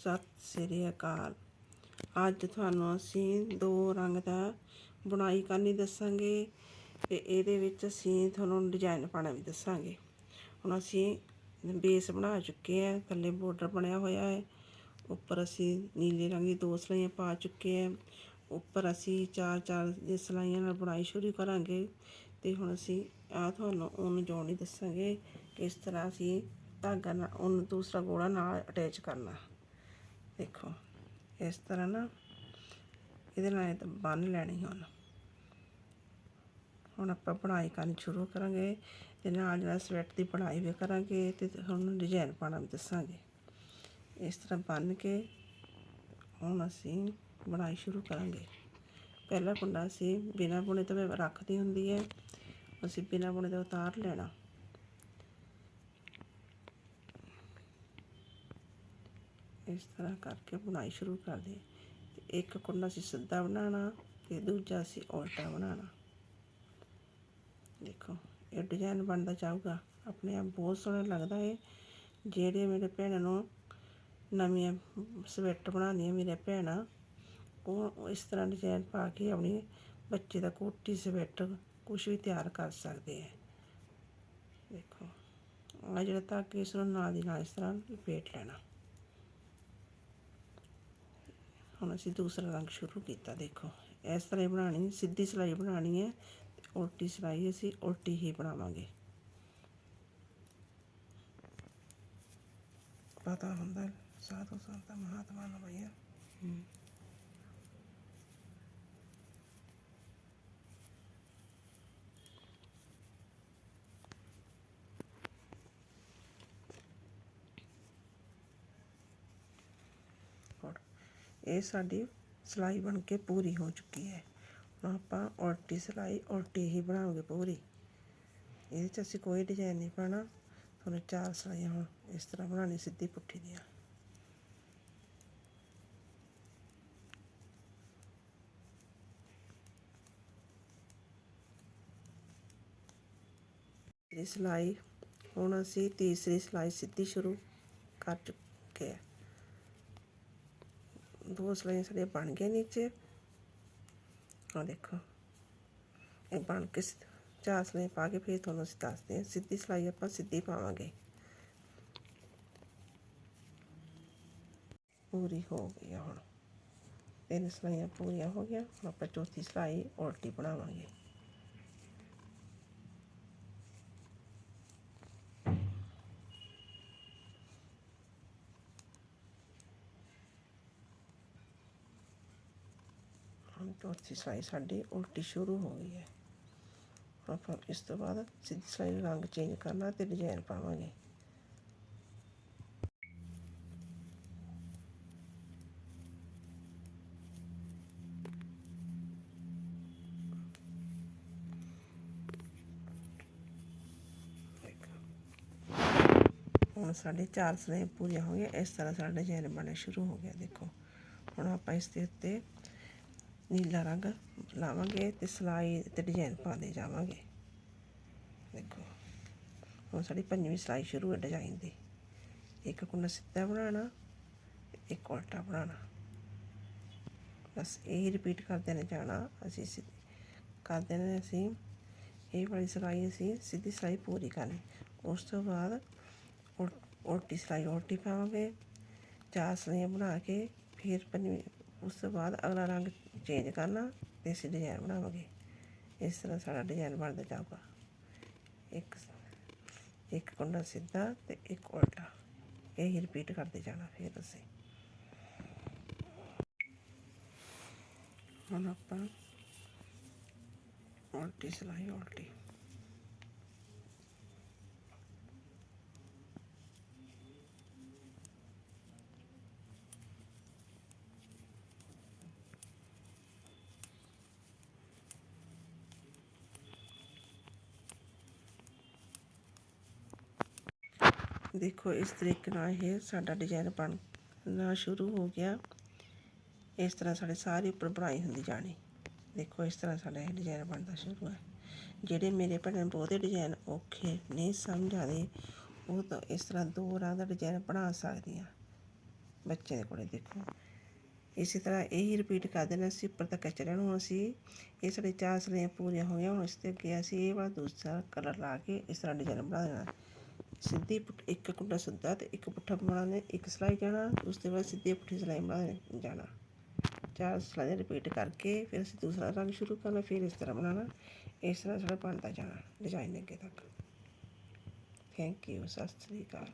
ਸਤਿ ਸ੍ਰੀ ਅਕਾਲ। ਅੱਜ ਤੁਹਾਨੂੰ ਅਸੀਂ ਦੋ ਰੰਗ ਦਾ ਬੁਣਾਈ ਕਰਨੀ ਦੱਸਾਂਗੇ ਤੇ ਇਹਦੇ ਵਿੱਚ ਅਸੀਂ ਤੁਹਾਨੂੰ ਡਿਜ਼ਾਈਨ ਪਾਣਾ ਵੀ ਦੱਸਾਂਗੇ। ਹੁਣ ਅਸੀਂ ਬੇਸ ਬਣਾ ਚੁੱਕੇ ਆ, ਥੱਲੇ ਬਾਰਡਰ ਬਣਿਆ ਹੋਇਆ ਹੈ। ਉੱਪਰ ਅਸੀਂ ਨੀਲੇ ਰੰਗ ਦੀ ਦੋ ਸਲਾਈਆਂ ਪਾ ਚੁੱਕੇ ਆ। ਉੱਪਰ ਅਸੀਂ ਚਾਰ ਚਾਰ ਦੇ ਸਲਾਈਆਂ ਨਾਲ ਬੁਣਾਈ ਸ਼ੁਰੂ ਕਰਾਂਗੇ ਤੇ ਹੁਣ ਅਸੀਂ ਆ ਤੁਹਾਨੂੰ ਉਹਨੂੰ ਜੋੜਨੀ ਦੱਸਾਂਗੇ। ਕਿਸ ਤਰ੍ਹਾਂ ਅਸੀਂ ਧਾਗਾ ਨਾਲ ਉਹਨੂੰ ਦੂਸਰਾ ਗੋਲਾ ਨਾਲ ਅਟੈਚ ਕਰਨਾ। ਦੇਖੋ, ਇਸ ਤਰ੍ਹਾਂ ਨਾ ਇਹਦੇ ਨਾਲ ਇਹ ਤਾਂ ਬੰਨ ਲੈਣੀ ਹੁਣ। ਹੁਣ ਆਪਾਂ ਬਣਾਈ ਕਰਨੀ ਸ਼ੁਰੂ ਕਰਾਂਗੇ ਤੇ ਨਾਲ ਨਾਲ ਸਵੈਟ ਦੀ ਬੁਣਾਈ ਵੀ ਕਰਾਂਗੇ ਤੇ ਹੁਣ ਡਿਜ਼ਾਈਨ ਪਾਣਾ ਵੀ ਦੱਸਾਂਗੇ। ਇਸ ਤਰ੍ਹਾਂ ਬੰਨ ਕੇ ਹੁਣ ਅਸੀਂ ਬਣਾਈ ਸ਼ੁਰੂ ਕਰਾਂਗੇ। ਪਹਿਲਾ ਕੁੰਡਾ ਅਸੀਂ ਬਿਨਾਂ ਬੁਣੇ ਤੋਂ ਰੱਖਦੀ ਹੁੰਦੀ ਹੈ। ਅਸੀਂ ਬਿਨਾਂ ਬੁਣੇ ਤੋਂ ਉਤਾਰ ਲੈਣਾ। ਇਸ ਤਰ੍ਹਾਂ ਕਰਕੇ ਬੁਣਾਈ ਸ਼ੁਰੂ ਕਰਦੇ ਤੇ ਇੱਕ ਕੁੰਡਾ ਅਸੀਂ ਸਿੱਧਾ ਬਣਾਉਣਾ ਤੇ ਦੂਜਾ ਅਸੀਂ ਉਲਟਾ ਬਣਾਉਣਾ। ਦੇਖੋ, ਇਹ ਡਿਜ਼ਾਈਨ ਬਣਦਾ ਜਾਊਗਾ। ਆਪਣੇ ਆਪ ਬਹੁਤ ਸੋਹਣਾ ਲੱਗਦਾ ਹੈ ਜਿਹੜੇ ਮੇਰੇ ਭੈਣਾਂ ਨੂੰ ਨਵੀਆਂ ਸਵੈਟਰ ਬਣਾਉਂਦੀਆਂ ਮੇਰੇ ਭੈਣਾਂ, ਉਹ ਇਸ ਤਰ੍ਹਾਂ ਡਿਜ਼ਾਈਨ ਪਾ ਕੇ ਆਪਣੀ ਬੱਚੇ ਦਾ ਕੋਟੀ ਸਵੈਟਰ ਕੁਝ ਵੀ ਤਿਆਰ ਕਰ ਸਕਦੇ ਹੈ ਦੇਖੋ ਆ ਜਿਹੜਾ ਧਾਗੇ ਇਸ ਨੂੰ ਨਾਲ ਦੀ ਨਾਲ ਇਸ ਤਰ੍ਹਾਂ ਲਪੇਟ ਲੈਣਾ। ਹੁਣ ਅਸੀਂ ਦੂਸਰਾ ਰੰਗ ਸ਼ੁਰੂ ਕੀਤਾ, ਦੇਖੋ। ਇਸ ਤਰ੍ਹਾਂ ਹੀ ਬਣਾਣੀ ਸਿੱਧੀ ਸਿਲਾਈ ਬਣਾਣੀ ਹੈ ਤੇ ਉਲਟੀ ਸਿਲਾਈ ਅਸੀਂ ਉਲਟੀ ਹੀ ਬਣਾਵਾਂਗੇ। ਪਤਾ ਹੁੰਦਾ, ਸਾਧੂ ਸੰਤ ਮਹਾਤਮਾ ਨੂੰ ਭਈਆ ਹੁਣ ਇਹ ਸਾਡੀ ਸਿਲਾਈ ਬਣ ਕੇ ਪੂਰੀ ਹੋ ਚੁੱਕੀ ਹੈ ਹੁਣ ਆਪਾਂ ਉਲਟੀ ਸਿਲਾਈ ਉਲਟੀ ਹੀ ਬਣਾਵਾਂਗੇ ਪੂਰੀ ਇਹਦੇ 'ਚ ਅਸੀਂ ਕੋਈ ਡਿਜ਼ਾਈਨ ਨਹੀਂ ਪਾਣਾ ਤੁਹਾਨੂੰ ਚਾਰ ਸਿਲਾਈਆਂ ਹੁਣ ਇਸ ਤਰ੍ਹਾਂ ਬਣਾਉਣੀ ਸਿੱਧੀ ਪੁੱਠੀ ਦੀਆਂ ਇਹ ਸਿਲਾਈ ਹੁਣ ਅਸੀਂ ਤੀਸਰੀ ਸਿਲਾਈ ਸਿੱਧੀ ਸ਼ੁਰੂ ਕਰ ਚੁੱਕੇ ਹਾਂ ਦੋ ਸਲਾਈਆਂ ਸਾਡੀਆਂ ਬਣ ਗਈਆਂ ਨੀਚੇ। ਆ ਦੇਖੋ। ਇਹ ਬਣ ਕੇ ਸ- ਚਾਰ ਸਲਾਈਆਂ ਪਾ ਕੇ ਫਿਰ ਤੁਹਾਨੂੰ ਅਸੀਂ ਦੱਸਦੇ ਹਾਂ। ਸਿੱਧੀ ਸਲਾਈ ਆਪਾਂ ਸਿੱਧੀ ਪਾਵਾਂਗੇ। ਪੂਰੀ ਹੋ ਗਈ ਆ ਹੁਣ। ਤਿੰਨ ਸਲਾਈਆਂ ਪੂਰੀਆਂ ਹੋ ਗਈਆਂ। ਹੁਣ ਆਪਾਂ ਚੌਥੀ ਸਲਾਈ ਚੌਥੀ ਸਿਲਾਈ ਸਾਡੀ ਉਲਟੀ ਸ਼ੁਰੂ ਹੋ ਗਈ ਹੈ। ਹੁਣ ਆਪਾਂ ਇਸ ਤੋਂ ਬਾਅਦ ਸਿੱਧੀ ਸਿਲਾਈ ਨੂੰ ਰੰਗ ਚੇਂਜ ਕਰਨਾ ਤੇ ਡਿਜ਼ਾਈਨ ਪਾਵਾਂਗੇ। ਹੁਣ ਸਾਡੇ ਚਾਰ ਸਲਾਈਆਂ ਪੂਰੀਆਂ ਹੋ ਗਈਆਂ। ਇਸ ਤਰ੍ਹਾਂ ਸਾਡਾ ਡਿਜ਼ਾਈਨ ਬਣਨਾ ਸ਼ੁਰੂ ਹੋ ਗਿਆ, ਦੇਖੋ। ਹੁਣ ਆਪਾਂ ਇਸ ਦੇ ਉੱਤੇ ਨੀਲਾ ਰੰਗ ਲਾਵਾਂਗੇ ਤੇ ਸਿਲਾਈ ਤੇ ਡਿਜ਼ਾਈਨ ਪਾਉਂਦੇ ਜਾਵਾਂਗੇ। ਦੇਖੋ, ਹੁਣ ਸਾਡੀ ਪੰਜਵੀਂ ਸਿਲਾਈ ਸ਼ੁਰੂ ਹੈ ਡਿਜ਼ਾਈਨ ਦੀ। ਇੱਕ ਕੁੰਡਾ ਸਿੱਧਾ ਬਣਾਉਣਾ ਤੇ ਇੱਕ ਉਲਟਾ ਬਣਾਉਣਾ। ਬਸ ਇਹ ਰਿਪੀਟ ਕਰਦੇ ਨੇ ਜਾਣਾ, ਅਸੀਂ ਸਿ- ਕਰਦੇ ਨੇ ਅਸੀਂ ਇਹ ਵਾਲੀ ਸਿਲਾਈ ਅਸੀਂ ਸਿੱਧੀ ਸਿਲਾਈ ਪੂਰੀ ਕਰਨੀ। ਉਸ ਤੋਂ ਬਾਅਦ ਉਲ- ਉਲਟੀ ਸਿਲਾਈ ਉਲਟੀ ਪਾਵਾਂਗੇ, ਚਾਰ ਸਲਾਈਆਂ ਬਣਾ ਕੇ ਫਿਰ ਪੰਜਵੀਂ ਉਸ ਤੋਂ ਬਾਅਦ ਅਗਲਾ ਰੰਗ ਚੇਂਜ ਕਰਨਾ ਤੇ ਅਸੀਂ ਡਿਜ਼ਾਈਨ ਬਣਾਵਾਂਗੇ। ਇਸ ਤਰ੍ਹਾਂ ਸਾਡਾ ਡਿਜ਼ਾਈਨ ਬਣਦਾ ਜਾਊਗਾ। ਇੱਕ ਇੱਕ ਕੁੰਡਾ ਸਿੱਧਾ ਤੇ ਇੱਕ ਉਲਟਾ। ਇਹ ਹੀ ਰਿਪੀਟ ਕਰਦੇ ਜਾਣਾ ਫਿਰ ਅਸੀਂ। ਹੁਣ ਆਪਾਂ ਉਲਟੀ ਸਿਲਾਈ, ਉਲਟੀ। ਦੇਖੋ, ਇਸ ਤਰੀਕੇ ਨਾਲ ਇਹ ਸਾਡਾ ਡਿਜ਼ਾਈਨ ਬਣਨਾ ਸ਼ੁਰੂ ਹੋ ਗਿਆ। ਇਸ ਤਰ੍ਹਾਂ ਸਾਡੇ ਸਾਰੇ ਉੱਪਰ ਬਣਾਈ ਹੁੰਦੀ ਜਾਣੀ। ਦੇਖੋ, ਇਸ ਤਰ੍ਹਾਂ ਸਾਡਾ ਇਹ ਡਿਜ਼ਾਈਨ ਬਣਦਾ ਸ਼ੁਰੂ ਹੈ। ਜਿਹੜੇ ਮੇਰੇ ਭੈਣਾਂ ਨੂੰ ਬਹੁਤੇ ਡਿਜ਼ਾਈਨ ਔਖੇ ਨਹੀਂ ਸਮਝ ਆਉਂਦੇ, ਉਹ ਤਾਂ ਇਸ ਤਰ੍ਹਾਂ ਦੋ ਰੰਗ ਦਾ ਡਿਜ਼ਾਈਨ ਬਣਾ ਸਕਦੀਆਂ। ਬੱਚੇ ਦੇ ਕੋਲੇ ਦੇਖੋ। ਇਸੇ ਤਰ੍ਹਾਂ ਇਹੀ ਰਿਪੀਟ ਕਰ ਦੇਣਾ ਅਸੀਂ ਉੱਪਰ ਤੱਕ ਚੱਲਣ ਹੁਣ ਅਸੀਂ। ਇਹ ਸਾਡੇ ਚਾਰ ਸਲੀਆਂ ਪੂਰੀਆਂ ਹੋਈਆਂ, ਹੁਣ ਇਸ ਤੇ ਅੱਗੇ ਅਸੀਂ ਇਹ ਵਾਲਾ ਦੂਸਰਾ ਕਲਰ ਲਾ ਕੇ ਇਸ ਤਰ੍ਹਾਂ ਡਿਜ਼ਾਈਨ ਬਣਾ ਦੇਣਾ। ਸਿੱਧੀ ਪੁੱਠ- ਇੱਕ ਕੁੰਡਾ ਸਿੱਧਾ ਤੇ ਇੱਕ ਪੁੱਠਾ ਬਣਾਉਣੇ, ਇੱਕ ਸਲਾਈ ਜਾਣਾ ਉਸ ਤੋਂ ਬਾਅਦ ਸਿੱਧੀ ਪੁੱਠੀ ਸਲਾਈ ਬਣਾ ਜਾਣਾ। ਚਾਰ ਸਲਾਈਆਂ ਰਿਪੀਟ ਕਰਕੇ ਫਿਰ ਅਸੀਂ ਦੂਸਰਾ ਰੰਗ ਸ਼ੁਰੂ ਕਰਨਾ, ਫਿਰ ਇਸ ਤਰ੍ਹਾਂ ਬਣਾਉਣਾ, ਇਸ ਤਰ੍ਹਾਂ ਸਾਡਾ ਬਣਦਾ ਜਾਣਾ ਡਿਜ਼ਾਈਨ ਅੱਗੇ ਤੱਕ। Thank you Sat Sri Akal.